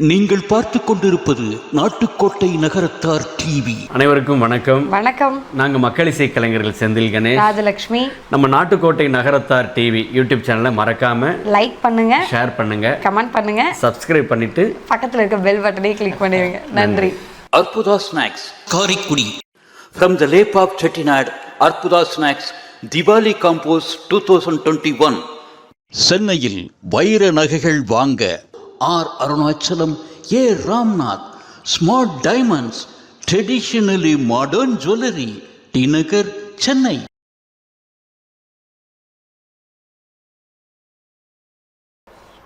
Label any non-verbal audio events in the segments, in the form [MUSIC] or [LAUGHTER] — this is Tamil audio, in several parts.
நீங்கள் பார்த்து கொண்டிருப்பது நாட்டுக்கோட்டை நகரத்தார் டிவி. அனைவருக்கும் வணக்கம். வணக்கம். நாங்கள் மக்கள் இசை கலைஞர்கள் செந்தில் கணேஷ். ராஜலக்ஷ்மி. நம்ம நாட்டுக்கோட்டை நகரத்தார் டிவி யூடியூப் சேனலை மறக்காம லைக் பண்ணுங்க. ஷேர் பண்ணுங்க. கமெண்ட் பண்ணுங்க. சப்ஸ்கிரைப் பண்ணிட்டு பக்கத்துல இருக்க பெல் பட்டனையும் கிளிக் பண்ணிடுங்க. நன்றி. Arputha snacks Karaikudi. From the lab of Chettinad Arputha snacks Diwali combos two thousand twenty one சென்னையில் வைர நகைகள் வாங்க R Arunachalam A Ramnath. Smart diamonds traditionally modern jewellery T Nagar Chennai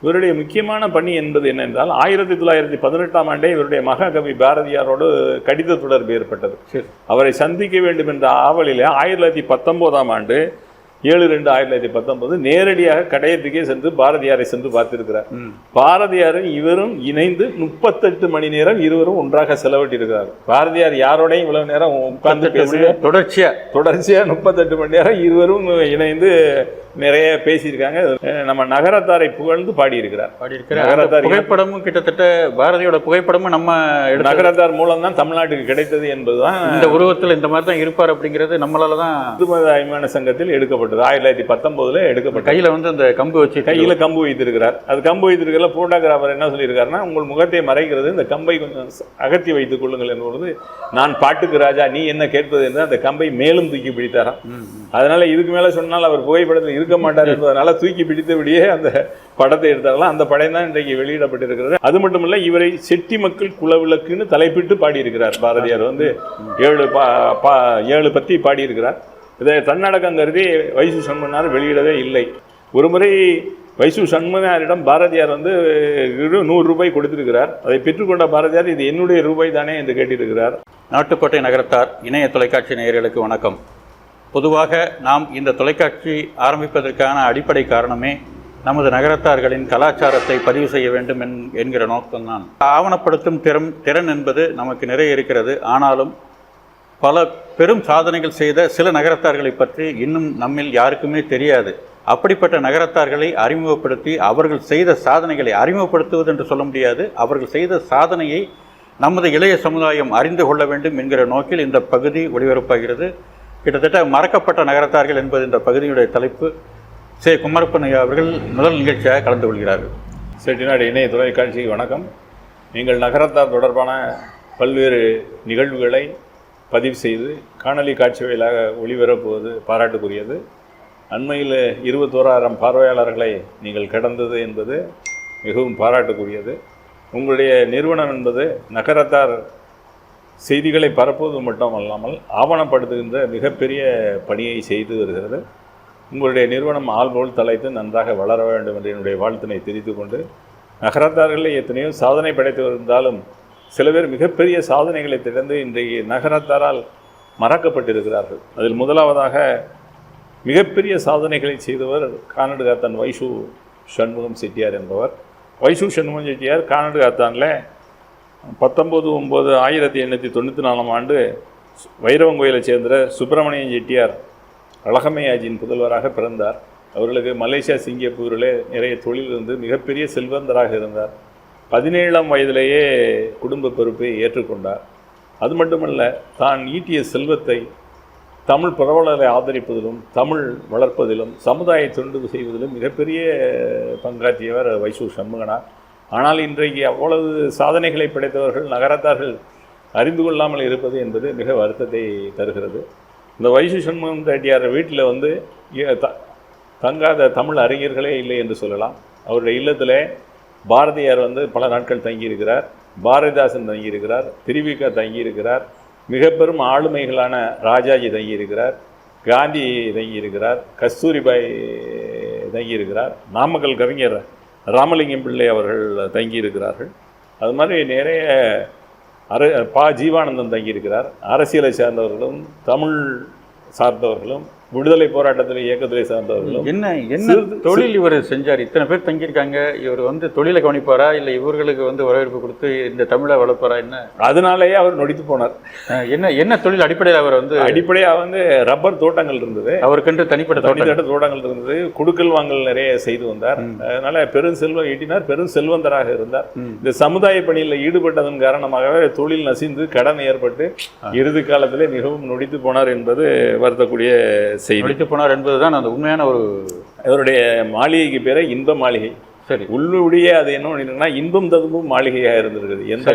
இவருடைய முக்கியமான பணி என்பது என்னென்றால் ஆயிரத்தி தொள்ளாயிரத்தி பதினெட்டாம் ஆண்டே இவருடைய மகாகவி பாரதியாரோடு கடித தொடர்பு ஏற்பட்டது. அவரை சந்திக்க வேண்டும் என்ற ஆவலிலே ஆயிரத்தி தொள்ளாயிரத்தி பத்தொன்பதாம் ஆண்டு ஏழு ரெண்டு ஆயிரத்தி தொள்ளாயிரத்தி பத்தொன்பது நேரடியாக கடையத்துக்கே சென்று பாரதியாரை சென்று பார்த்திருக்கிறார். பாரதியாரும் இவரும் இணைந்து முப்பத்தெட்டு மணி நேரம் இருவரும் ஒன்றாக செலவிட்டிருக்கிறார். பாரதியார் யாரோடையும் இவ்வளவு நேரம் உட்கார்ந்து பேச தொடர்ச்சியா. தொடர்ச்சியா முப்பத்தெட்டு மணி நேரம் இருவரும் இணைந்து நிறைய பேசியிருக்காங்க. நம்ம நகரத்தாரை புகழ்ந்து பாடியிருக்கிறார். பாடியிருக்கிற அந்த நகரத்தார் புகைப்படமும் கிட்டத்தட்ட பாரதியோட புகைப்படமும் நம்ம நகரத்தார் மூலம் தான் தமிழ்நாட்டுக்கு கிடைத்தது என்பதுதான் இந்த உருவத்துல இந்த மாதிரி தான் இருப்பார் அப்படிங்கிறது நம்மளால தான் இந்துமத அபிமான சங்கத்தில் எடுக்கப்பட்டது ஆயிரத்தி தொள்ளாயிரத்தி பத்தொன்பதுல எடுக்கப்பட்டது கையில வந்து அந்த கம்பு வச்சு கையில கம்பு வைத்திருக்கிறார். அது கம்பு வைத்திருக்கல போட்டோகிராஃபர் என்ன சொல்லியிருக்காருன்னா உங்கள் முகத்தை மறைக்கிறது இந்த கம்பை கொஞ்சம் அகற்றி வைத்துக் கொள்ளுங்கள் என்பது நான் பாட்டுக்கு ராஜா நீ என்ன கேட்பது என்று அந்த கம்பை மேலும் தூக்கி பிடித்தாராம். அதனால இதுக்கு மேல சொன்னால் அவர் புகைப்படத்தில் இருக்க மாட்டார் என்பதனால தூக்கி பிடித்தபடியே அந்த படத்தை எடுத்தார்களாம். அந்த படம் தான் இன்றைக்கு வெளியிடப்பட்டிருக்கிறது. அது மட்டுமல்ல இவரை செட்டி மக்கள் குலவிளக்குன்னு தலைப்பிட்டு பாடியிருக்கிறார் பாரதியார். வந்து ஏழு பா ஏழு பத்தி பாடியிருக்கிறார். இதை தன்னடக்கம் கருதி வைசு சண்முகனார் வெளியிடவே இல்லை. ஒருமுறை வைசு சண்முகனாரிடம் பாரதியார் வந்து இரு- நூறு ரூபாய் கொடுத்திருக்கிறார். அதை பெற்றுக்கொண்ட பாரதியார் இது என்னுடைய ரூபாய் தானே என்று கேட்டிருக்கிறார். நாட்டுக்கோட்டை நகரத்தார் இணைய தொலைக்காட்சி நேயர்களுக்கு வணக்கம். பொதுவாக நாம் இந்த தொலைக்காட்சி ஆரம்பிப்பதற்கான அடிப்படை காரணமே நமது நகரத்தார்களின் கலாச்சாரத்தை பதிவு செய்ய வேண்டும் என் என்கிற நோக்கம்தான். ஆவணப்படுத்தும் திறம் திறன் என்பது நமக்கு நிறைய இருக்கிறது. ஆனாலும் பல பெரும் சாதனைகள் செய்த சில நகரத்தார்களை பற்றி இன்னும் நம்மில் யாருக்குமே தெரியாது. அப்படிப்பட்ட நகரத்தார்களை அறிமுகப்படுத்தி அவர்கள் செய்த சாதனைகளை அறிமுகப்படுத்துவது என்று சொல்ல முடியாது. அவர்கள் செய்த சாதனையை நமது இளைய சமுதாயம் அறிந்து கொள்ள வேண்டும் என்கிற நோக்கில் இந்த பகுதி ஒளிபரப்பாகிறது. கிட்டத்தட்ட மறக்கப்பட்ட நகரத்தார்கள் என்பது இந்த பகுதியுடைய தலைப்பு. சே. குமரப்பன் அவர்கள் முதல் நிகழ்ச்சியாக கலந்து கொள்கிறார்கள். செட்டிநாடு இணைய தொலைக்காட்சிக்கு வணக்கம். நீங்கள் நகரத்தார் தொடர்பான பல்வேறு நிகழ்வுகளை பதிவு செய்து காணொலி காட்சி வாயிலாக ஒளிபரப்புவது பாராட்டுக்குரியது. அண்மையில் இருபத்தோராயிரம் பார்வையாளர்களை நீங்கள் கடந்தது என்பது மிகவும் பாராட்டுக்குரியது. உங்களுடைய நிறுவனம் என்பது நகரத்தார் செய்திகளை பரப்புவது மட்டும் அல்லாமல் ஆவணப்படுத்துகின்ற மிகப்பெரிய பணியை செய்து வருகிறது. உங்களுடைய நிறுவனம் ஆள்போல் தலைத்து நன்றாக வளர வேண்டும் என்று என்னுடைய வாழ்த்தினை தெரிந்து கொண்டு நகரத்தார்களில் எத்தனையோ சாதனை படைத்து இருந்தாலும் சில பேர் மிகப்பெரிய சாதனைகளை திறந்து இன்றைய நகரத்தாரால் மறக்கப்பட்டிருக்கிறார்கள். அதில் முதலாவதாக மிகப்பெரிய சாதனைகளை செய்தவர் கானடு காத்தான் வைஷு சண்முகம் செட்டியார் என்பவர். வைஷு சண்முகம் செட்டியார் கானடு காத்தானில் பத்தொம்போது ஒம்பது ஆயிரத்தி எண்ணூற்றி தொண்ணூற்றி நாலாம் ஆண்டு வைரவங்கோயிலை சேர்ந்த சுப்பிரமணியன் செட்டியார் அழகமையாஜியின் புதல்வராக பிறந்தார். அவர்களுக்கு மலேசியா சிங்கப்பூரில் நிறைய தொழில் இருந்து மிகப்பெரிய செல்வந்தராக இருந்தார். பதினேழாம் வயதிலேயே குடும்ப பொறுப்பை ஏற்றுக்கொண்டார். அது மட்டுமல்ல தான் ஈட்டிய செல்வத்தை தமிழ் பரவலரை ஆதரிப்பதிலும் தமிழ் வளர்ப்பதிலும் சமுதாய தொண்டு செய்வதிலும் மிகப்பெரிய பங்காற்றியவர் வைசு சண்முகனார் ஆனால் இன்றைக்கு அவ்வளவு சாதனைகளை படைத்தவர்கள் நகரத்தார்கள் அறிந்து கொள்ளாமல் இருப்பது என்பது மிக வருத்தத்தை தருகிறது. இந்த வைசு சண்முகம் ரெட்டியார் வீட்டில் வந்து த- தங்காத தமிழ் அறிஞர்களே இல்லை என்று சொல்லலாம். அவருடைய இல்லத்தில் பாரதியார் வந்து பல நாட்கள் தங்கியிருக்கிறார். பாரதிதாசன் தங்கியிருக்கிறார். திருவிக தங்கியிருக்கிறார். மிக பெரும் ஆளுமைகளான ராஜாஜி தங்கியிருக்கிறார். காந்தி தங்கியிருக்கிறார். கஸ்தூரிபாய் தங்கியிருக்கிறார். நாமக்கல் கவிஞர் ராமலிங்கம் பிள்ளை அவர்கள் தங்கியிருக்கிறார்கள். அது மாதிரி நிறைய அர பா ஜீவானந்தம் தங்கியிருக்கிறார். அரசியலை சார்ந்தவர்களும் தமிழ் சார்ந்தவர்களும் விடுதலை போராட்டத்தில் இயக்கத்திலே சார்ந்தவர்களும். என்ன என்ன தொழில் இவர் செஞ்சார். இத்தனை பேர் தங்கியிருக்காங்க. இவர் வந்து தொழிலை கவனிப்பாரா? இல்லை இவர்களுக்கு வந்து வரவேற்பு கொடுத்து இந்த தமிழை வளர்ப்பாரா? என்ன? அதனாலேயே அவர் நொடித்து போனார். என்ன என்ன தொழில் அடிப்படையில் அவர் வந்து அடிப்படையாக வந்து ரப்பர் தோட்டங்கள் இருந்தது. அவருக்கென்று தனிப்பட்ட தனித்தட்ட தோட்டங்கள். இருந்தது. குடுக்கல் வாங்கல் நிறைய செய்து வந்தார். அதனால பெரும் செல்வம் ஈட்டினார் பெரும் செல்வந்தராக இருந்தார். இந்த சமுதாய பணியில் ஈடுபட்டதன் காரணமாகவே தொழில் நசிந்து கடன் ஏற்பட்டு இறுதி காலத்திலே மிகவும் நொடித்து போனார் என்பது வருத்தக்கூடிய செய்தி. நடித்து போனார் என்பதுதான் அந்த உண்மையான ஒரு இவருடைய மாளிகைக்கு பேரே இன்ப மாளிகை. சரி. உள்ளுடைய அது என்ன பண்ணிருக்குன்னா இன்பம் ததும்பும் மாளிகையா இருந்திருக்குது. எந்த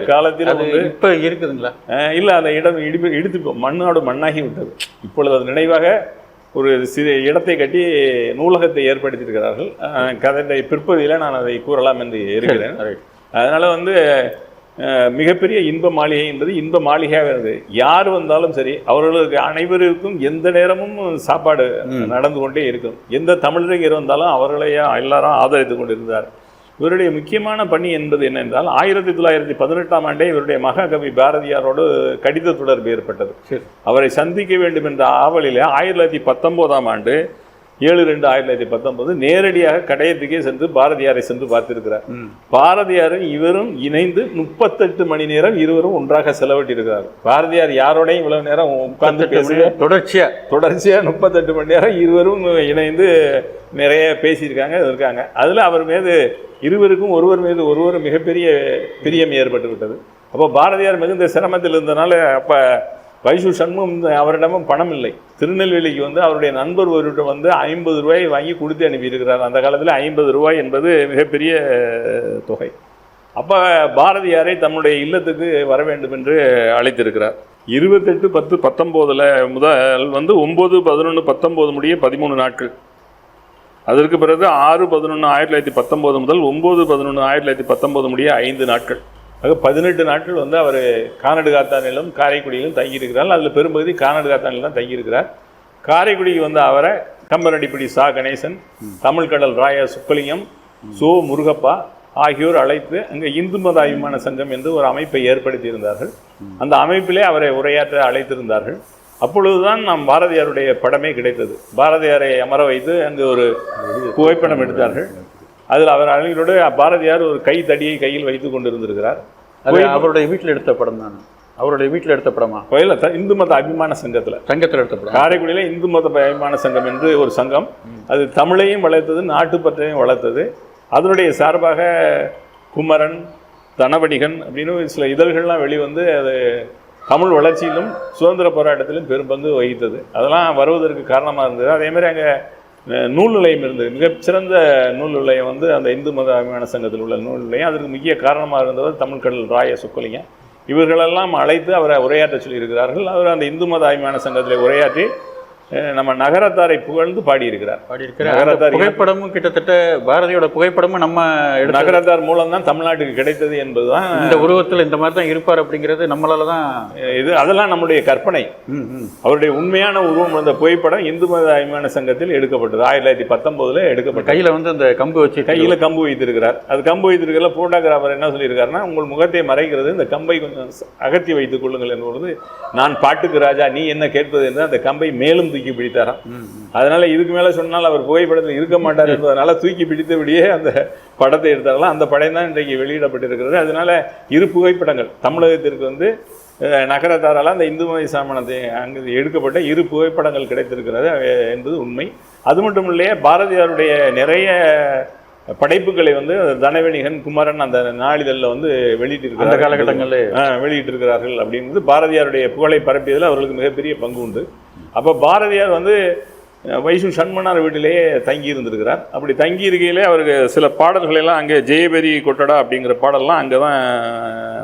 அது வந்து இப்ப இருக்குதுங்களா? இல்ல அந்த இடம் இடிப்பு இடித்து மண்ணோடு மண்ணாகி விட்டது. இப்பொழுது அது நினைவாக ஒரு சிறு இடத்தை கட்டி நூலகத்தை ஏற்படுத்தியிருக்கிறார்கள். கதை பிற்பகுதியில் நான் அதை கூறலாம் என்று இருக்கிறேன். அதனால வந்து மிகப்பெரிய இன்ப மாளிகை என்பது இன்ப மாளிகையாக இருந்தது. யார் வந்தாலும் சரி அவர்களுக்கு அனைவருக்கும் எந்த நேரமும் சாப்பாடு நடந்து கொண்டே இருக்கும். எந்த தமிழறிஞர் வந்தாலும் அவர்களையே எல்லாரும் ஆதரித்து கொண்டிருந்தார். இவருடைய முக்கியமான பணி என்பது என்னென்றால் ஆயிரத்தி தொள்ளாயிரத்தி பதினெட்டாம் ஆண்டே இவருடைய மகாகவி பாரதியாரோடு கடித தொடர்பு ஏற்பட்டது. அவரை சந்திக்க வேண்டும் என்ற ஆவலிலே ஆயிரத்தி தொள்ளாயிரத்தி பத்தொன்பதாம் ஆண்டு ஏழு ரெண்டு ஆயிரத்தி தொள்ளாயிரத்தி பத்தொன்பது நேரடியாக கடையத்துக்கே சென்று பாரதியாரை சென்று பார்த்திருக்கிறார். பாரதியாரும் இவரும் இணைந்து முப்பத்தெட்டு மணி நேரம் இருவரும் ஒன்றாக செலவிட்டிருக்கிறார் பாரதியார் யாரோடையும் இவ்வளவு நேரம் உட்கார்ந்து பேச தொடர்ச்சியா? தொடர்ச்சியா முப்பத்தெட்டு மணி நேரம் இருவரும் இணைந்து நிறைய பேசியிருக்காங்க இருக்காங்க. அதுல அவர் மீது இருவருக்கும் ஒருவர் மீது ஒருவர் மிகப்பெரிய பிரியம் ஏற்பட்டு விட்டது அப்போ பாரதியார் மிகுந்த சிரமத்தில் இருந்தனால அப்ப வைசு சண்முகம் அவரிடமும் பணம் இல்லை. திருநெல்வேலிக்கு வந்து அவருடைய நண்பர் ஒருவரிடம் வந்து ஐம்பது ரூபாய் வாங்கி கொடுத்து அனுப்பியிருக்கிறார். அந்த காலத்தில் ஐம்பது ரூபாய் என்பது மிகப்பெரிய தொகை. அப்போ பாரதியாரை தன்னுடைய இல்லத்துக்கு வர வேண்டும் என்று அழைத்திருக்கிறார். இருபத்தெட்டு பத்து பத்தொம்போதில் முதல் வந்து ஒம்பது பதினொன்று பத்தொம்போது முடிய பதிமூணு நாட்கள். அதற்கு பிறகு ஆறு பதினொன்று ஆயிரத்தி தொள்ளாயிரத்தி பத்தொம்போது முதல் ஒம்பது பதினொன்று ஆயிரத்தி தொள்ளாயிரத்தி பத்தொம்போது முடிய ஐந்து நாட்கள். ஆக பதினெட்டு நாட்கள் வந்து அவர் கானடு காத்தானிலும் காரைக்குடியிலும் தங்கியிருக்கிறார். அதில் பெரும்பகுதி கானடு காத்தானில் தான் தங்கியிருக்கிறார். காரைக்குடிக்கு வந்து அவரை கம்பரடிப்படி சா. கணேசன் தமிழ்கடல் ராய சுக்கலிங்கம் சோ. முருகப்பா ஆகியோர் அழைத்து அங்கே இந்து மத அபிமான சங்கம் என்று ஒரு அமைப்பை ஏற்படுத்தியிருந்தார்கள். அந்த அமைப்பிலே அவரை உரையாற்ற அழைத்திருந்தார்கள். அப்பொழுதுதான் நாம் பாரதியாருடைய படமே கிடைத்தது. பாரதியாரை அமர வைத்து அங்கு ஒரு புகைப்படம் எடுத்தார்கள். அதில் அவர் அழகியோடு பாரதியார் ஒரு கை தடியை கையில் வைத்துக் கொண்டிருந்திருக்கிறார். அது அவருடைய வீட்டில் எடுத்த படம் தான்? அவருடைய வீட்டில் எடுத்த படமா? கோயில இந்து மத அபிமான சங்கத்தில். சங்கத்தில் எடுத்த படம். காரைக்குடியில இந்து மத அபிமான சங்கம் என்று ஒரு சங்கம். அது தமிழையும் வளர்த்தது நாட்டுப்பற்றையும் வளர்த்தது. அதனுடைய சார்பாக குமரன் தனவடிகன் அப்படின்னு சில இதழ்கள்லாம் வெளிவந்து அது தமிழ் வளர்ச்சியிலும் சுதந்திர போராட்டத்திலும் பெரும் பங்கு வகித்தது. அதெல்லாம் வருவதற்கு காரணமாக இருந்தது. அதே மாதிரி அங்கே நூல் நிலையம் இருந்தது. மிகச்சிறந்த நூல் நிலையம் வந்து அந்த இந்து மத அபிமான சங்கத்தில் உள்ள நூல் நிலையம் அதற்கு முக்கிய காரணமாக இருந்தவர் தமிழ் கடல் ராய சுக்கலிங்கம் இவர்களெல்லாம் அழைத்து அவரை உரையாற்ற சொல்லியிருக்கிறார்கள். அவர் அந்த இந்து மத அபிமான சங்கத்தில் உரையாற்றி நம்ம நகரத்தாரை புகழ்ந்து பாடியிருக்கிறார். பாடியிருக்கிற நகரத்தார் புகைப்படமும் கிட்டத்தட்ட பாரதியோட புகைப்படமும் நம்ம நகரத்தார் மூலம் தான் தமிழ்நாட்டுக்கு கிடைத்தது என்பதுதான் இந்த உருவத்தில் இந்த மாதிரி தான் இருப்பார் அப்படிங்கிறது நம்மளால தான் இது அதெல்லாம் நம்முடைய கற்பனை. அவருடைய உண்மையான உருவம் அந்த புகைப்படம் இந்து மத அபிமான சங்கத்தில் எடுக்கப்பட்டது. ஆயிரத்தி தொள்ளாயிரத்தி பத்தொன்பதுல எடுக்கப்பட்டது. கையில வந்து அந்த கம்பு வச்சு கையில கம்பு வைத்திருக்கிறார். அது கம்பு வைத்திருக்கிறதுல போட்டோகிராஃபர் என்ன சொல்லியிருக்காருன்னா உங்கள் முகத்தை மறைக்கிறது இந்த கம்பை கொஞ்சம் அகற்றி வைத்துக் கொள்ளுங்கள் என்பது நான் பாட்டுக்கு ராஜா நீ என்ன கேட்பது? என்று அந்த கம்பை மேலும் தூக்கி பிடித்தாராம். அதனால இதுக்கு மேல சொன்னால் அவர் புகைப்படத்தில் இருக்க மாட்டார் என்பதனால தூக்கி பிடித்தபடியே அந்த படத்தை எடுத்தாரலாம் அந்த படம் தான் இன்றைக்கு வெளியிடப்பட்டிருக்கிறது. அதனால இரு புகைப்படங்கள். தமிழகத்திற்கு வந்து நகரத்தாரால் அந்த இந்து மத சாமனத்தை அங்கு எடுக்கப்பட்ட இரு புகைப்படங்கள் கிடைத்திருக்கிறது என்பது உண்மை. அது மட்டும் இல்லையே பாரதியாருடைய நிறைய படைப்புகளை வந்து தனவணிகன் குமரன் அந்த நாளிதழில் வந்து வெளியிட்டிருக்கிறார் அந்த காலகட்டங்கள்ல. வெளியிட்டிருக்கிறார்கள் அப்படிங்கிறது பாரதியாருடைய புகழை பரப்பியதில் அவர்களுக்கு மிகப்பெரிய பங்கு உண்டு. அப்போ பாரதியார் வந்து வைசு சண்மனார் வீட்டிலேயே தங்கி இருந்திருக்கிறார் அப்படி தங்கி இருக்கையிலே அவருக்கு சில பாடல்களை எல்லாம் அங்கே ஜெயபெரி கொட்டடா அப்படிங்கிற பாடல்லாம் அங்கே தான்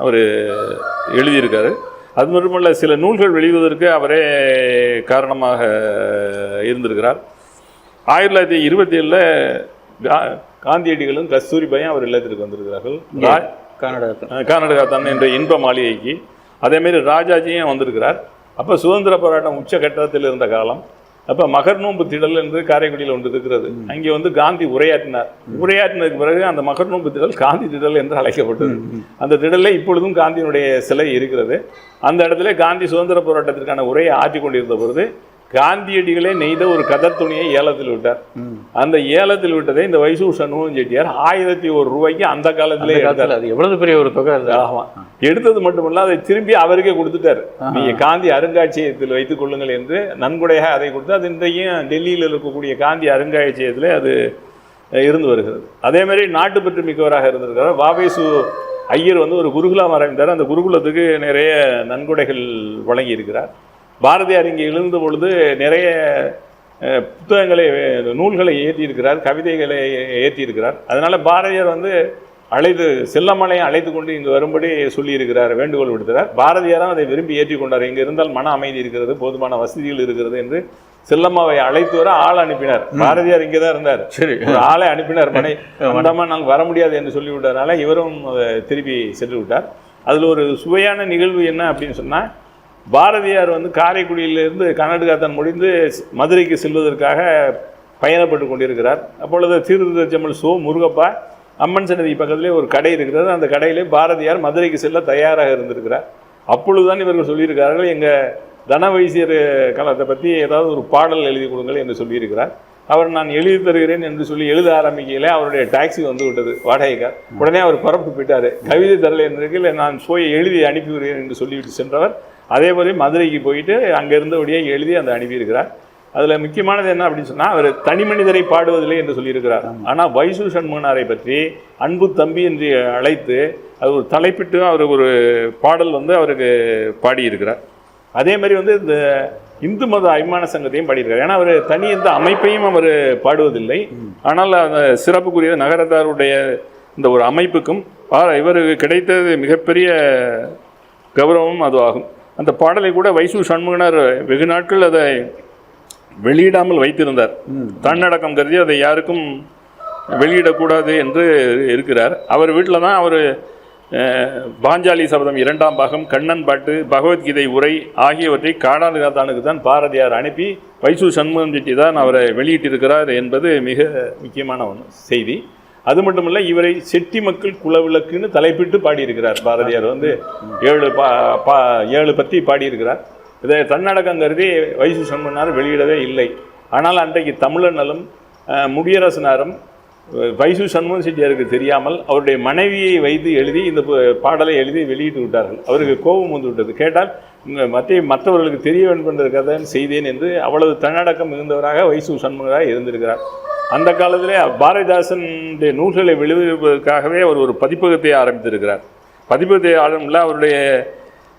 அவர் எழுதியிருக்காரு. அது மட்டுமல்ல சில நூல்கள் வெளிவதற்கு அவரே காரணமாக இருந்திருக்கிறார். ஆயிரத்தி தொள்ளாயிரத்தி இருபத்தி ஏழில் காந்தியடிகளும் கஸ்தூரிபாயும் அவர் இல்லத்திற்கு வந்திருக்கிறார்கள். கர்நாடகா தான் என்ற இன்ப மாளிகைக்கு. அதேமாரி ராஜாஜியும் வந்திருக்கிறார். அப்போ சுதந்திர போராட்டம் உச்சகட்டத்தில் இருந்த காலம். அப்போ மகர்நோம்பு திடல் என்று காரைக்குடியில் ஒன்று இருக்கிறது. அங்கே வந்து காந்தி உரையாற்றினார். உரையாற்றினதுக்கு பிறகு அந்த மகர்நோம்பு திடல் காந்தி திடல் என்று அழைக்கப்பட்டது. அந்த திடலில் இப்பொழுதும் காந்தியினுடைய சிலை இருக்கிறது. அந்த இடத்துல காந்தி சுதந்திர போராட்டத்திற்கான உரையை ஆற்றிக் கொண்டிருந்த பொழுது காந்தியடிகளே நெய்த ஒரு கதர் துணியை ஏலத்தில் விட்டார். அந்த ஏலத்தில் விட்டதை இந்த வைசு சண்முகம் செட்டியார் ஆயிரத்தி ஒரு ரூபாய்க்கு அந்த காலத்திலே எடுத்தார். அது எவ்வளவு பெரிய ஒரு தொகை ஆமா. எடுத்தது மட்டுமல்ல அதை திரும்பி அவருக்கே கொடுத்துட்டாரு. நீங்க காந்தி அருங்காட்சியகத்தில் வைத்துக் கொள்ளுங்கள் என்று நன்கொடையாக அதை கொடுத்து அது இன்றையும் டெல்லியில் இருக்கக்கூடிய காந்தி அருங்காட்சியகத்தில் அது இருந்து வருகிறது. அதே மாதிரி நாட்டுப்பற்று மிக்கவராக இருந்திருக்கிறார். வாவேசு ஐயர் வந்து ஒரு குருகுலம் ஆரம்பித்தார் அந்த குருகுலத்துக்கு நிறைய நன்கொடைகள் வழங்கி இருக்கிறார் பாரதியார் இங்கே எழுந்த பொழுது நிறைய புத்தகங்களை நூல்களை ஏற்றியிருக்கிறார் கவிதைகளை ஏற்றியிருக்கிறார். அதனால பாரதியார் வந்து அழைத்து செல்லமலையை அழைத்து கொண்டு இங்கு வரும்படி சொல்லியிருக்கிறார் வேண்டுகோள் விடுத்தார் பாரதியாரும் அதை விரும்பி ஏற்றிக்கொண்டார். இங்கே இருந்தால் மன அமைதி இருக்கிறது போதுமான வசதிகள் இருக்கிறது என்று செல்லம்மாவை அழைத்து வர ஆள் அனுப்பினார். பாரதியார் இங்கே தான் இருந்தார். சரி. ஒரு ஆளை அனுப்பினார். மனை வந்தமா [LAUGHS] நாங்கள் வர முடியாது என்று சொல்லி விட்டதுனால இவரும் திருப்பி சென்று விட்டார். அதில் ஒரு சுவையான நிகழ்வு என்ன அப்படின்னு சொன்னால் பாரதியார் வந்து காரைக்குடியிலிருந்து கர்நாடகாத்தான் முடிந்து மதுரைக்கு செல்வதற்காக பயணப்பட்டு கொண்டிருக்கிறார். அப்பொழுது சீர்திருத்த சோ முருகப்பா அம்மன் சன்னதி பக்கத்திலே ஒரு கடை இருக்கிறது. அந்த கடையிலே பாரதியார் மதுரைக்கு செல்ல தயாராக இருந்திருக்கிறார். அப்பொழுதுதான் இவர்கள் சொல்லியிருக்கிறார்கள் எங்கள் தன வைசியர் காலத்தை பற்றி ஏதாவது ஒரு பாடல் எழுதி கொடுங்கள் என்று சொல்லியிருக்கிறார். அவர் நான் எழுதி தருகிறேன் என்று சொல்லி எழுத ஆரம்பிக்கையில் அவருடைய டாக்ஸி வந்து விட்டது வாடகைக்கார். உடனே அவர் பரப்பு போயிட்டார். கவிதை தரலை என்று நான் போய் எழுதி அனுப்பி வருகிறேன் என்று சொல்லிவிட்டு சென்றவர் அதே போல மதுரைக்கு போயிட்டு அங்கே இருந்தபடியே எழுதி அந்த அனுப்பியிருக்கிறார். அதில் முக்கியமானது என்ன அப்படின்னு சொன்னால் அவர் தனி மனிதரை பாடுவதில்லை என்று சொல்லியிருக்கிறார். ஆனால் வைசு சண்முகனாரை பற்றி அன்பு தம்பி என்று அழைத்து அது ஒரு தலைப்பிட்டு அவர் ஒரு பாடல் வந்து அவருக்கு பாடியிருக்கிறார். அதே மாதிரி வந்து இந்த இந்து மத அபிமான சங்கத்தையும் பாடியிருக்கார் ஏன்னா அவர் தனி எந்த அமைப்பையும் அவர் பாடுவதில்லை. ஆனால் அந்த சிறப்புக்குரிய நகரத்தாருடைய இந்த ஒரு அமைப்புக்கும் இவருக்கு கிடைத்தது மிகப்பெரிய கௌரவம் அது ஆகும் அந்த பாடலை கூட வைசு சண்முகனார் வெகு நாட்கள் அதை வெளியிடாமல் வைத்திருந்தார். தன்னடக்கம் கருதி அதை யாருக்கும் வெளியிடக்கூடாது என்று இருக்கிறார். அவர் வீட்டில் தான் அவர் பாஞ்சாலி சபதம் இரண்டாம் பாகம் கண்ணன் பாட்டு பகவத்கீதை உரை ஆகியவற்றை காடாலுகாத்தானுக்கு தான் பாரதியார் அனுப்பி வைசு சண்முகம் செட்டி தான் அவரை வெளியிட்டிருக்கிறார் என்பது மிக முக்கியமான ஒன்று. செய்தி. அது மட்டுமல்ல இவரை செட்டி மக்கள் குலவிளக்குன்னு தலைப்பிட்டு பாடியிருக்கிறார். பாரதியார் வந்து ஏழு பா பா ஏழு பற்றி பாடியிருக்கிறார். இதை தன்னடக்கம் கருதி வைசு சண்முகனார் வெளியிடவே இல்லை. ஆனால் அன்றைக்கு தமிழனலும் முடியரசனாரும் வைசு சண்முகன் செட்டியாருக்கு தெரியாமல் அவருடைய மனைவியை வைத்து எழுதி இந்த பாடலை எழுதி வெளியிட்டு விட்டார்கள். அவருக்கு கோபம் வந்து விட்டது. கேட்டால் மற்ற மற்றவர்களுக்கு தெரிய வேண்டும் என்பதற்காக தான் செய்தேன் என்று அவ்வளவு தன்னடக்கம் மிகுந்தவராக வைசு சண்முகராக இருந்திருக்கிறார். அந்த காலத்திலே பாரதிதாசனுடைய நூல்களை வெளியிடுவதற்காகவே அவர் ஒரு பதிப்பகத்தை ஆரம்பித்திருக்கிறார். பதிப்பகத்தை ஆரம்பில அவருடைய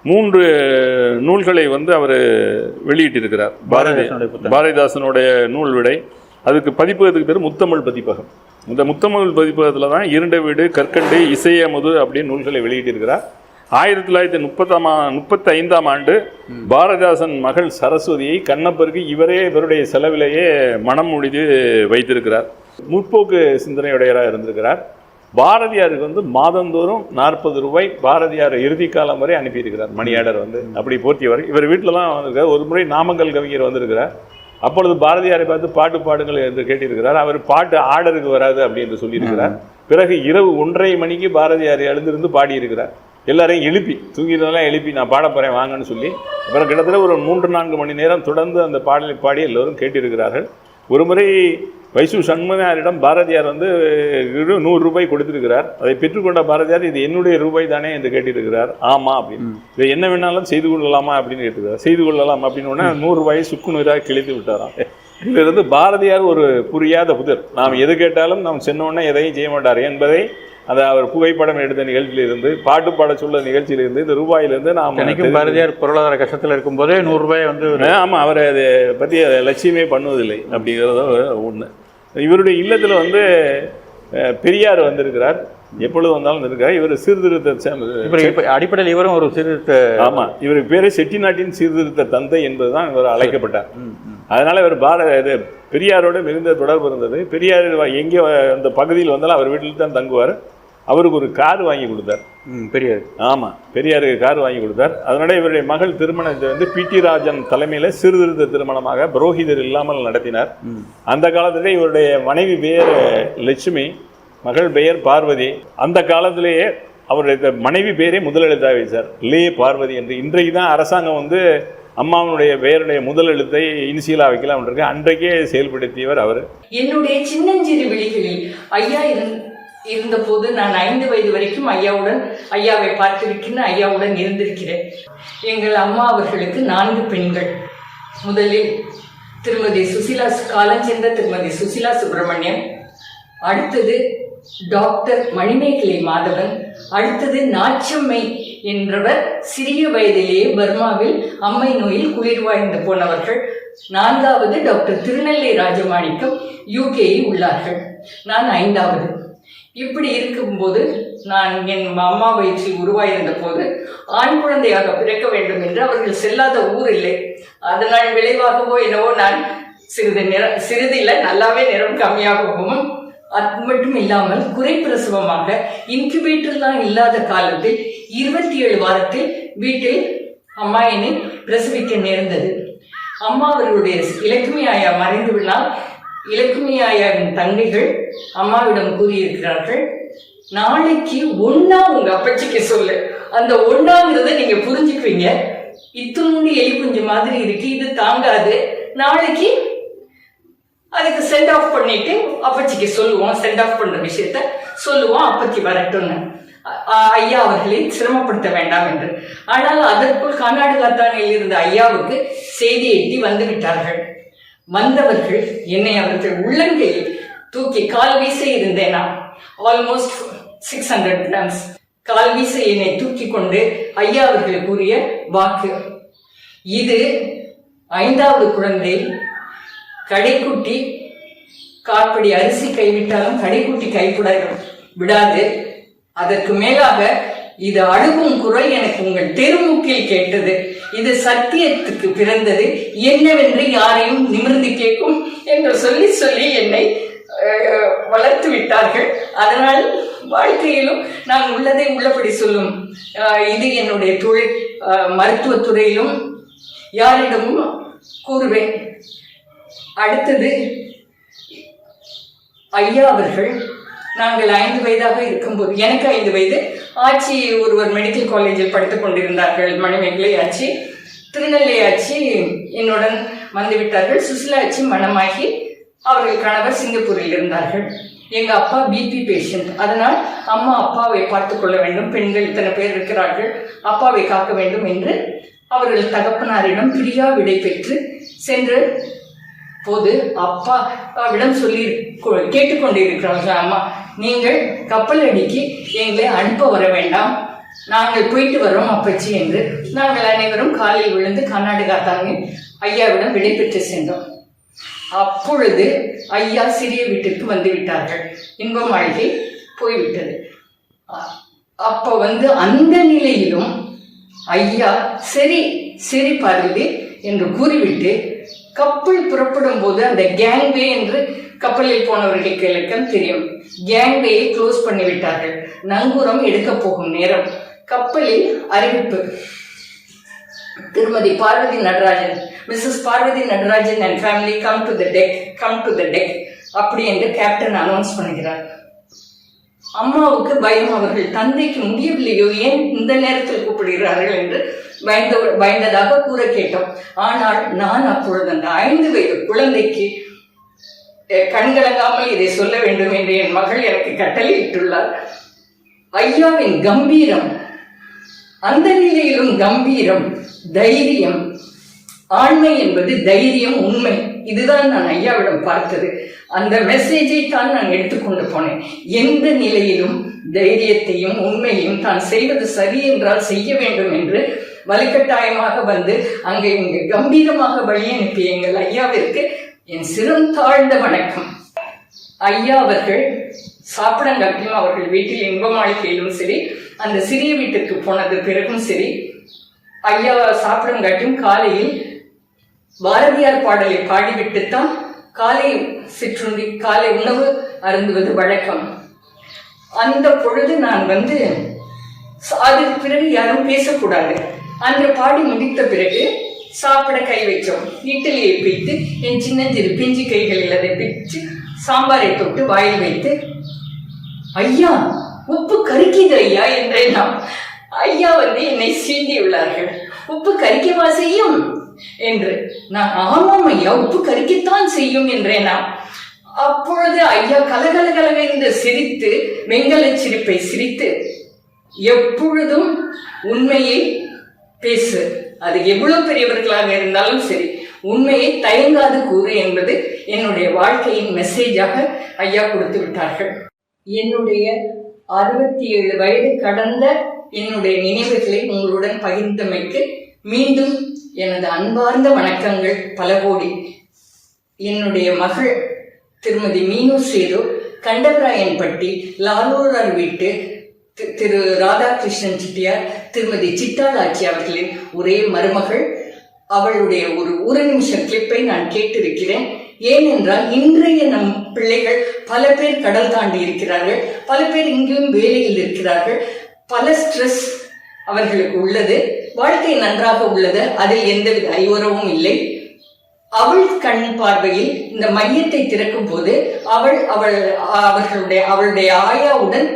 மூன்று நூல்களை வந்து அவர் வெளியிட்டிருக்கிறார். பாரதி. பாரதிதாசனுடைய நூல் விடை. அதுக்கு பதிப்பகத்துக்கு பேர் முத்தமிழ் பதிப்பகம். இந்த முத்தமிழ் பதிப்பகத்தில் தான் இருண்ட வீடு கற்கண்டு இசையமுது அப்படின்னு நூல்களை வெளியிட்டிருக்கிறார். ஆயிரத்தி தொள்ளாயிரத்தி முப்பத்தாம் முப்பத்தி ஐந்தாம் ஆண்டு பாரதிதாசன் மகள் சரஸ்வதியை கண்ணப்பருக்கு இவரே இவருடைய செலவிலேயே மனம் முடிது வைத்திருக்கிறார். முற்போக்கு சிந்தனையுடையராக இருந்திருக்கிறார். பாரதியாருக்கு வந்து மாதந்தோறும் நாற்பது ரூபாய் பாரதியார் இறுதி காலம் வரை அனுப்பியிருக்கிறார் மணியாடர் வந்து. அப்படி போர்த்தியவர் இவர் வீட்டில் தான் வந்திருக்கார் ஒரு முறை நாமக்கல் கவிஞர் வந்திருக்கிறார். அப்பொழுது பாரதியாரை பார்த்து பாட்டு பாடுங்கள் என்று கேட்டிருக்கிறார். அவர் பாட்டு ஆர்டருக்கு வராது அப்படி என்று சொல்லியிருக்கிறார். பிறகு இரவு ஒன்றரை மணிக்கு பாரதியார் எழுந்திருந்து பாடியிருக்கிறார். எல்லாரையும் எழுப்பி தூங்கினதெல்லாம் எழுப்பி நான் பாட போகிறேன் வாங்கன்னு சொல்லி அப்புறம் கிட்டத்தட்ட ஒரு மூன்று நான்கு மணி நேரம் தொடர்ந்து அந்த பாடலை பாடி எல்லோரும் கேட்டிருக்கிறார்கள். ஒரு முறை வைசு சண்முகாரிடம் பாரதியார் வந்து நூறு ரூபாய் கொடுத்திருக்கிறார். அதை பெற்றுக்கொண்ட பாரதியார் இது என்னுடைய ரூபாய் தானே என்று கேட்டிருக்கிறார். ஆமா அப்படின்னு. இதை என்ன வேணாலும் செய்து கொள்ளலாமா அப்படின்னு கேட்டிருக்கிறார். செய்து கொள்ளலாம் அப்படின்னு உடனே நூறு ரூபாயை சுக்கு நூறாக கிழித்து விட்டாராம். இதிலிருந்து பாரதியார் ஒரு புரியாத புதர். நாம் எது கேட்டாலும் நாம் சென்னோன்னே எதையும் செய்ய மாட்டார் என்பதை அதை அவர் புகைப்படம் எடுத்த நிகழ்ச்சியிலிருந்து பாட்டு பாட சொல்ல நிகழ்ச்சியிலிருந்து இந்த ரூபாயிலிருந்து நாம் எனக்கு பாரதியார் பொருளாதார கஷ்டத்தில் இருக்கும்போதே நூறு ரூபாய் வந்து ஒரு- ஆமா அவர் அதை பற்றி அதை லட்சியமே பண்ணுவதில்லை அப்படிங்கிறத ஒன்று இவருடைய இல்லத்தில் வந்து பெரியார் வந்திருக்கிறார். எப்பொழுது வந்தாலும் இருக்கிறார் இவர் சீர்திருத்த அடிப்படையில் இவரும் ஒரு சீர்திருத்த ஆமா இவருக்கு பேரு செட்டிநாட்டின் சீர்திருத்த தந்தை என்பதுதான் இவர் அழைக்கப்பட்டார். அதனால இவர் பார இது பெரியாரோட மிகுந்த தொடர்பு இருந்தது. பெரியார் எங்கே அந்த பகுதியில் வந்தாலும் அவர் வீட்டில் தான் தங்குவார். அவருக்கு ஒரு கார் வாங்கி கொடுத்தார். ம், பெரிய ஆமா பெரியாருக்கு கார் வாங்கி கொடுத்தார். அதனால இவருடைய மகள் திருமணத்தை வந்து பி டி ராஜன் தலைமையில சீர்திருத்த திருமணமாக புரோகிதர் இல்லாமல் நடத்தினார். அந்த காலத்திலே இவருடைய மனைவி பெயர் லட்சுமி மகள் பெயர் பார்வதி. அந்த காலத்திலேயே அவருடைய மனைவி பெயரே முதலெழுத்தாக வைத்தார் லே பார்வதி என்று இன்றைக்கு தான் அரசாங்கம் வந்து அம்மாவனுடைய பெயருடைய முதல் எழுத்தை இனிசியலா வைக்கலாம் இருக்கு அன்றைக்கே செயல்படுத்தியவர் அவர். என்னுடைய சின்னஞ்சிறு விழிகளில் ஐயா இருந் இருந்தபோது நான் ஐந்து வயது வரைக்கும் ஐயாவுடன் ஐயாவை பார்த்திருக்கிறேன் ஐயாவுடன் இருந்திருக்கிறேன். எங்கள் அம்மா அவர்களுக்கு நான்கு பெண்கள். முதலில் திருமதி சுசிலா காலஞ்சென்ற திருமதி சுசிலா சுப்பிரமணியம். அடுத்தது டாக்டர் மணிமேகலை மாதவன். அடுத்தது நாச்சம்மை என்றவர் சிறிய வயதிலேயே பர்மாவில் அம்மை நோயில் குளிர் வாய்ந்து போனவர்கள். நான்காவது டாக்டர் திருநெல்லை ராஜமாணிக்கம் யூகேயில் உள்ளார்கள். நான் ஐந்தாவது. இப்படி இருக்கும்போது நான் என் அம்மா வயிற்றில் உருவாயிருந்த போது ஆண் குழந்தையாக பிறக்க வேண்டும் என்று அவர்கள் செல்லாத ஊர் இல்லை. அதனால் விளைவாகவோ என்னவோ நான் சிறிது நிற சிறிதில் நல்லாவே நிறம் கம்மியாகவும் அது மட்டும் இல்லாமல் குறைப்பிரசவமாக இன்குபேட்டர்லாம் இல்லாத காலத்தில் இருபத்தி ஏழு வாரத்தில் வீட்டில் அம்மா என்னை பிரசவிக்க நேர்ந்தது. அம்மா அவர்களுடைய இலக்குமி ஆயா மறைந்து விடால் இலக்குமி ஆயாவின் தங்கைகள் அம்மாவிடம் கூறியிருக்கிறார்கள் நாளைக்கு ஒன்னா உங்க அப்பச்சிக்கு சொல்லு. அந்த ஒன்னாங்கிறத நீங்க புரிஞ்சுக்குவீங்க. இத்தினோண்டு எலி குஞ்சு மாதிரி இருக்கு இது தாங்காது. நாளைக்கு அதுக்கு சென்ட் ஆஃப் பண்ணிட்டு அப்பச்சிக்கு சொல்லுவோம் சென்ட் ஆஃப் பண்ற விஷயத்த சொல்லுவோம் அப்பச்சி வரட்டும்னு. ஐயா அவர்களை சிரமப்படுத்த வேண்டாம் என்று. ஆனால் அதற்குள் கர்நாடகாத்தானில் இருந்த ஐயாவுக்கு செய்தி எட்டி வந்து விட்டார்கள். வந்தவர்கள் என்னை அவர்கள் உள்ளங்கையில் தூக்கி கால் வீச இருந்தேன்? நான் ஆல்மோஸ்ட் சிக்ஸ் ஹண்ட்ரட் கிராம்ஸ் கால் வீச என்னை தூக்கி கொண்டு ஐயா அவர்களுக்கு உரிய வாக்கு. இது ஐந்தாவது குழந்தை கடைக்குட்டி காற்படி அரிசி கைவிட்டாலும் கடைக்குட்டி கைப்பட விடாது. அதற்கு மேலாக இது அழுகும் குரல் எனக்கு உங்கள் தெருமுக்கில் கேட்டது. இது சத்தியத்துக்கு பிறந்தது. என்னவென்று யாரையும் நிமிர்ந்து கேட்கும் என்று சொல்லி சொல்லி என்னை வளர்த்து விட்டார்கள். அதனால் வாழ்க்கையிலும் நான் உள்ளதை உள்ளபடி சொல்லும். இது என்னுடைய தொழில் மருத்துவத்துறையிலும் மருத்துவத் துறையிலும் யாரிடமும் கூறுவேன். அடுத்தது ஐயா அவர்கள் நாங்கள் ஐந்து வயதாக இருக்கும்போது எனக்கு ஐந்து வயது ஆட்சி ஒருவர் மெடிக்கல் காலேஜில் படித்துக் கொண்டிருந்தார்கள் மணிமேகலை ஆட்சி திருநெல்லை ஆட்சி என்னுடன் வந்துவிட்டார்கள் சுசிலா ஆட்சி மணமாகி அவர்கள் கணவர் சிங்கப்பூரில் இருந்தார்கள். எங்கள் அப்பா பிபி பேஷண்ட் அதனால் அம்மா அப்பாவை பார்த்து கொள்ள வேண்டும் பெண்கள் இத்தனை பேர் இருக்கிறார்கள் அப்பாவை காக்க வேண்டும் என்று அவர்கள் தகப்பனாரிடம் பிரியா விடை பெற்று சென்று போது அப்பா அப்பாவிடம் சொல்லி கொ- கேட்டுக்கொண்டிருக்கிறார்கள் அம்மா நீங்கள் கப்பல் அடிக்கு எங்களை அனுப்ப வர வேண்டாம். நாங்கள் போயிட்டு வரோம் அப்பச்சி என்று நாங்கள் அனைவரும் காலில் விழுந்து கர்நாடகா தாங்கி ஐயாவிடம் விடைபெற்று சென்றோம். அப்பொழுது ஐயா சிறிய வீட்டிற்கு வந்து விட்டார்கள் இன்பம் அழகை போய்விட்டது. அப்போ வந்து அந்த நிலையிலும் ஐயா சரி சரி பார்வதி என்று கூறிவிட்டு கப்பல் புறப்படும் போது அந்த கேங்வே என்று கப்பலில் போனவர்களுக்கு இலக்கம் தெரியும். கேங்வேயை க்ளோஸ் பண்ணி விட்டார்கள் நங்கூரம் எடுக்க போகும் நேரம். கப்பலில் அறிவிப்பு. திருமதி Parvathi Natarajan. Mrs Parvathi Natarajan and family come to the deck come to the deck அப்படி என்று கேப்டன் அனௌன்ஸ் பண்ணுகிறார். அம்மாவுக்கு பயம் அவர்கள். தந்தைக்கு முடியவில்லையோ? ஏன் இந்த நேரத்தில் கூப்பிடுகிறார்கள் என்று பயந்த பயந்ததாக கூற கேட்டோம். ஆனால் நான் அப்பொழுது அந்த ஐந்து வயது குழந்தைக்கு கண்கலங்காமல் இதை சொல்ல வேண்டும் என்று என் மகள் எனக்கு கட்டளையிட்டுள்ளார். ஐயாவின் கம்பீரம் அந்த நிலையிலும் கம்பீரம் தைரியம். ஆண்மை என்பது தைரியம் உண்மை. இதுதான் நான் ஐயாவிடம் பார்த்தது. அந்த மெசேஜை தான் நான் எடுத்துக்கொண்டு போனேன். எந்த நிலையிலும் தைரியத்தையும் உண்மையையும் தான் செய்வது சரி என்றால் செய்ய வேண்டும் என்று வலுக்கட்டாயமாக வந்து அங்கே இங்கு கம்பீரமாக வழி அனுப்பிய எங்கள் ஐயாவிற்கு என் சிறம் தாழ்ந்த வணக்கம். ஐயா அவர்கள் சாப்பிடங்காட்டியும் அவர்கள் வீட்டில் இன்ப மாளிகையிலும் சரி அந்த சிறிய வீட்டுக்கு போனது பிறகும் சரி ஐயா சாப்பிடங்காட்டியும் காலையில் பாரதியார் பாடலை பாடிவிட்டுத்தான் காலை சிற்றுண்டி காலை உணவு அருந்துவது வழக்கம். அந்த பொழுது நான் வந்து அதுக்கு பிறகு யாரும் பேசக்கூடாது. அன்று பாடி முடித்த பிறகு சாப்பிட கை வைத்தோம் இட்லியை பிடித்து என் சின்னஞ்சிறு பிஞ்சு கைகளில் அதை பிடிச்சு சாம்பாரை தொட்டு வாயில் வைத்து ஐயா உப்பு கருக்கிது ஐயா என்றேன் நான் ஐயா வந்து என்னை சீண்டியுள்ளார்கள். உப்பு கரிக்கவா செய்யும்? என்று நான் ஆமாம் ஐயா உப்பு கரிக்கத்தான் செய்யும் என்றேன் நான் அப்பொழுது ஐயா கலகலகலவென்று சிரித்து வெங்கல சிரிப்பை சிரித்து எப்பொழுதும் உண்மையை பேசு. அது எவ்வளவு பெரியவர்களாக இருந்தாலும் சரி. உண்மையை தயங்காது கூறு என்பது என்னுடைய வாழ்க்கையின் மெசேஜாக ஐயா கொடுத்து விட்டார்கள். என்னுடைய அறுபத்தி ஏழு வயது கடந்த என்னுடைய நினைவுகளை உங்களுடன் பகிர்ந்தமைக்கு மீண்டும் எனது அன்பார்ந்த வணக்கங்கள் பல கோடி. என்னுடைய மகள் திருமதி மீனு சேது கண்டவராயன்பட்டி லாலூரார் வீட்டு திரு ராதாகிருஷ்ணன் செட்டியார் திருமதி சித்தாலாட்சி அவர்களின் ஒரே மருமகள். அவளுடைய ஒரு ஒரு நிமிஷ கிளிப்பை நான் கேட்டிருக்கிறேன். ஏனென்றால் இன்றைய நம் பிள்ளைகள் பல பேர் கடல் தாண்டி இருக்கிறார்கள். பல பேர் இங்கேயும் வேலையில் இருக்கிறார்கள். பல ஸ்ட்ரெஸ் அவர்களுக்கு உள்ளது. வாழ்க்கை நன்றாக உள்ளது. அதில் எந்தவித ஐவரவும் இல்லை. அவள் கண் பார்வையில் இந்த மையத்தை திறக்கும் போது அவள் அவள் அவர்களுடைய அவளுடைய ஆயாவுடன்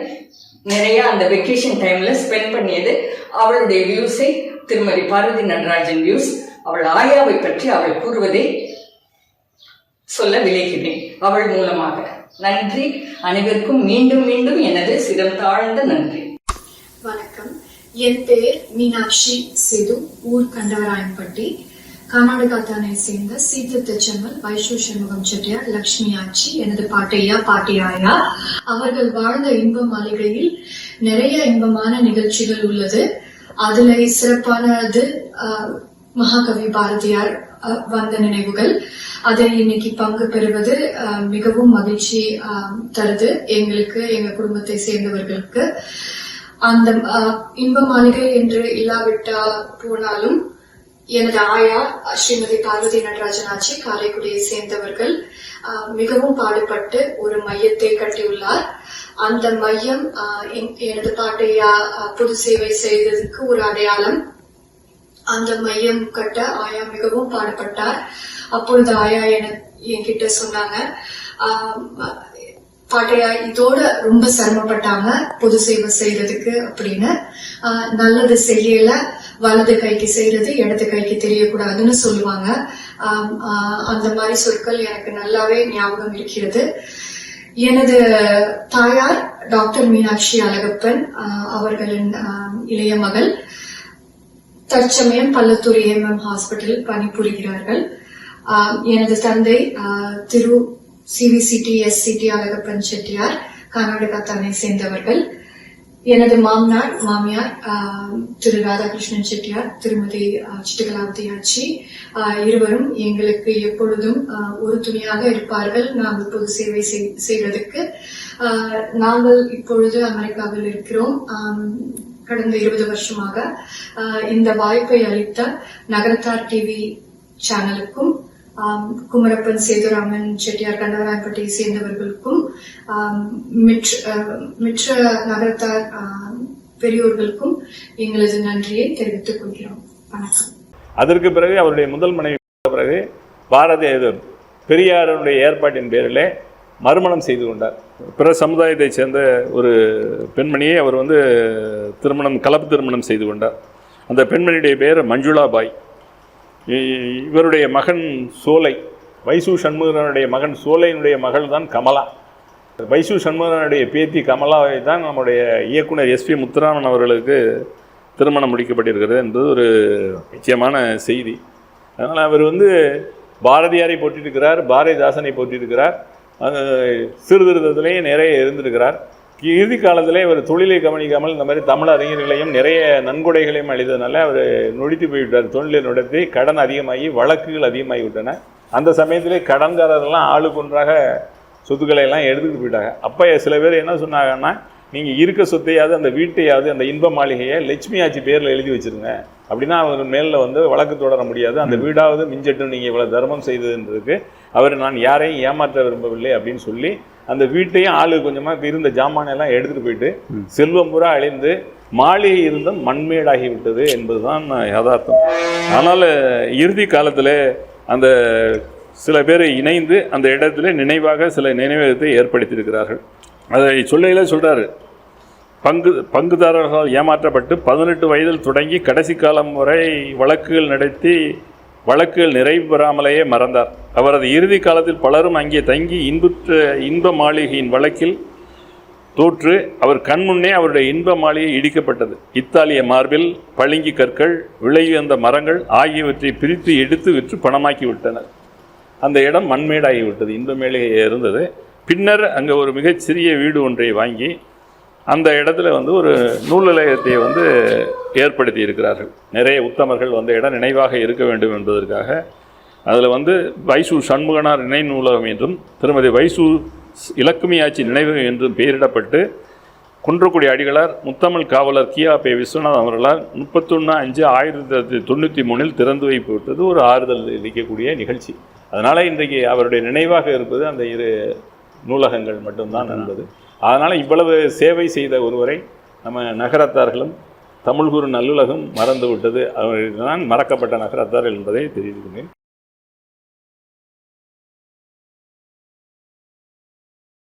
நிறைய அந்த வெக்கேஷன் டைம்ல ஸ்பெண்ட் பண்ணியது அவளுடைய வியூஸை திருமதி பார்வதி நடராஜன் வியூஸ் அவள் ஆயாவை பற்றி அவள் கூறுவதை சொல்ல விளைகிறேன் அவள் மூலமாக. நன்றி. அனைவருக்கும் மீண்டும் மீண்டும் எனது சிரம் தாழ்ந்த நன்றி. வணக்கம். என் பெயர் மீனாட்சி சிது ஊர் கண்டவராயன்பட்டி கர்நாடகா தானை சேர்ந்த சீதத்த செம்மல் வைஷு சண்முகம் செட்டியார் லக்ஷ்மி ஆட்சி எனது பாட்டையா பாட்டியாயா? அவர்கள் வாழ்ந்த இன்ப மாளிகையில் நிறைய இன்பமான நிகழ்ச்சிகள் உள்ளது. அதுல சிறப்பானது மகாகவி பாரதியார் வந்த நினைவுகள். அதில் இன்னைக்கு பங்கு பெறுவது மிகவும் மகிழ்ச்சி தருது எங்களுக்கு எங்க குடும்பத்தை சேர்ந்தவர்களுக்கு. அந்த இன்ப மாளிகை என்று இல்லாவிட்டா போனாலும் எனது ஆயா ஸ்ரீமதி பார்வதி நடராஜன் ஆட்சி காரைக்குடியை சேர்ந்தவர்கள். மிகவும் பாடுபட்டு ஒரு மையத்தை கட்டியுள்ளார். அந்த மையம் என்- எனது பாட்டையா பொது சேவை செய்ததுக்கு ஒரு அடையாளம். அந்த மையம் கட்ட ஆயா மிகவும் பாடுபட்டார். அப்பொழுது ஆயா என என்கிட்ட சொன்னாங்க. பாட்டையார் பாட்டையா இதோட ரொம்ப சிரமப்பட்டாங்க பொது சேவை செய்யறதுக்கு அப்படின்னு. நல்லது செய்யல வலது கைக்கு செய்யறது இடது கைக்கு தெரியக்கூடாதுன்னு சொல்லுவாங்க. அந்த மாதிரி சொற்கள் எனக்கு நல்லாவே ஞாபகம் இருக்கிறது. எனது தாயார் டாக்டர் மீனாட்சி அழகப்பன் அவர்களின் இளைய மகள். தற்சமயம் பள்ளத்தூர் ஏஎம்எம் ஹாஸ்பிட்டலில் பணிபுரிகிறார்கள். எனது தந்தை திரு சிவிசிடி எஸ்சிடி அழகப்பன் செட்டியார் கர்நாடகா தானை சேர்ந்தவர்கள். எனது மாமனார் மாமியார் ஆஹ் திரு ராதாகிருஷ்ணன் செட்டியார் திருமதி சிட்டுகலாவதி ஆட்சி இருவரும் எங்களுக்கு எப்பொழுதும் ஆஹ் ஒரு துணியாக இருப்பார்கள். நாங்கள் பொது சேவை செய்- செய்வதற்கு. ஆஹ் நாங்கள் இப்பொழுது அமெரிக்காவில் இருக்கிறோம். கடந்த இருபது வருஷமாக இந்த வாய்ப்பை அளித்த நகரத்தார் டிவி சேனலுக்கும் குமரப்பன் சேதுராமன் செட்டியார் கண்டவராயப்பட்டியை சேர்ந்தவர்களுக்கும் மிற்ற நகரத்தார் பெரியோர்களுக்கும் எங்களது நன்றியை தெரிவித்துக் கொள்கிறோம். வணக்கம். அதற்கு பிறகு அவருடைய முதல் மனைவி பிறகு பாரதி பெரியாருடைய ஏற்பாட்டின் பேரிலே மறுமணம் செய்து கொண்டார். பிற சமுதாயத்தைச் சேர்ந்த ஒரு பெண்மணியை அவர் வந்து திருமணம் கலப்பு திருமணம் செய்து கொண்டார். அந்த பெண்மணியுடைய பேர் மஞ்சுளா பாய். இவருடைய மகன் சோலை வைசு சண்முகனுடைய மகன் சோலையினுடைய மகள் தான் கமலா. வைசு சண்முகனுடைய பேத்தி கமலாவை தான் நம்முடைய இயக்குனர் எஸ்பி முத்துராமன் அவர்களுக்கு திருமணம் முடிக்கப்பட்டிருக்கிறது என்பது ஒரு நிச்சயமான செய்தி. அதனால் அவர் வந்து பாரதியாரை போட்டிருக்கிறார் பாரதிதாசனை போட்டிருக்கிறார் அது சீர்திருத்தத்திலேயே நிறைய இருந்திருக்கிறார். இறுதி காலத்திலே அவர் தொழிலை கவனிக்காமல் இந்த மாதிரி தமிழ் அறிஞர்களையும் நிறைய நன்கொடைகளையும் அளித்ததுனால அவர் நொடித்து போய்விட்டார். தொழிலை நொடித்து கடன் அதிகமாகி வழக்குகள் அதிகமாகி விட்டன அந்த சமயத்திலே கடன்காரர்கள்லாம் ஆளுக்கு ஒன்றாக சொத்துக்களை எல்லாம் எடுத்துக்கிட்டு போயிட்டாங்க. அப்போ சில பேர் என்ன சொன்னாங்கன்னா நீங்கள் இருக்க சொத்தையாவது அந்த வீட்டையாவது அந்த இன்ப மாளிகையை லட்சுமி ஆட்சி பேரில் எழுதி வச்சிருங்க. அப்படின்னா அவர் மேலில் வந்து வழக்கு தொடர முடியாது. அந்த வீடாவது மிஞ்சட்டும். நீங்கள் இவ்வளோ தர்மம் செய்ததுன்றதுக்கு அவர் நான் யாரையும் ஏமாற்ற விரும்பவில்லை அப்படின்னு சொல்லி அந்த வீட்டையும் ஆளு கொஞ்சமாக இருந்த ஜாமானை எல்லாம் எடுத்துகிட்டு போயிட்டு செல்வம் பூரா அழிந்து மாளிகை இருந்தும் மண்மேடாகி விட்டது என்பதுதான் யதார்த்தம். ஆனால் இறுதி காலத்தில் அந்த சில பேர் இணைந்து அந்த இடத்துல நினைவாக சில நினைவகத்தை ஏற்படுத்தியிருக்கிறார்கள். அதை சொல்லையில் சொல்றாரு. பங்கு பங்குதாரர்களால் ஏமாற்றப்பட்டு பதினெட்டு வயதில் தொடங்கி கடைசி காலம் வரை வழக்குகள் நடத்தி வழக்குகள் நிறைவு பெறாமலேயே மறந்தார். அவரது இறுதி காலத்தில் பலரும் அங்கே தங்கி இன்புற்ற இன்ப மாளிகையின் வழக்கில் தோற்று அவர் கண்முன்னே அவருடைய இன்ப மாளிகை இடிக்கப்பட்டது. இத்தாலிய மார்பில் பளிங்கி கற்கள் விளையுந்த மரங்கள் ஆகியவற்றை பிரித்து எடுத்து விற்று பணமாக்கி விட்டனர் அந்த இடம் மண்மேடாகி விட்டது இன்ப மாளிகை இருந்தது. பின்னர் அங்கே ஒரு மிகச்சிறிய வீடு ஒன்றை வாங்கி அந்த இடத்துல வந்து ஒரு நூல் நிலையத்தை வந்து ஏற்படுத்தி இருக்கிறார்கள். நிறைய உத்தமர்கள் வந்த இடம் நினைவாக இருக்க வேண்டும் என்பதற்காக. அதில் வந்து வைசூர் சண்முகனார் நினை நூலகம் என்றும் திருமதி வைசூர் இலக்குமியாச்சி நினைவகம் என்றும் பெயரிடப்பட்டு குன்றக்குடி அடிகளார் முத்தமிழ் காவலர் கியா பே விஸ்வநாதன் அவர்களால் முப்பத்தொன்று அஞ்சு ஆயிரத்தி தொள்ளாயிரத்தி தொண்ணூற்றி மூணில் திறந்து வைப்பு விட்டது ஒரு ஆறுதல் அளிக்கக்கூடிய நிகழ்ச்சி. அதனால் இன்றைக்கு அவருடைய நினைவாக இருப்பது அந்த இரு நூலகங்கள் மட்டும்தான் என்பது. அதனால் இவ்வளவு சேவை செய்த ஒருவரை நம்ம நகரத்தார்களும் தமிழ்குரு நல்லுலகம் மறந்து விட்டது அவர்கள் தான் மறக்கப்பட்ட நகரத்தார் என்பதை தெரிவிக்கிறேன்.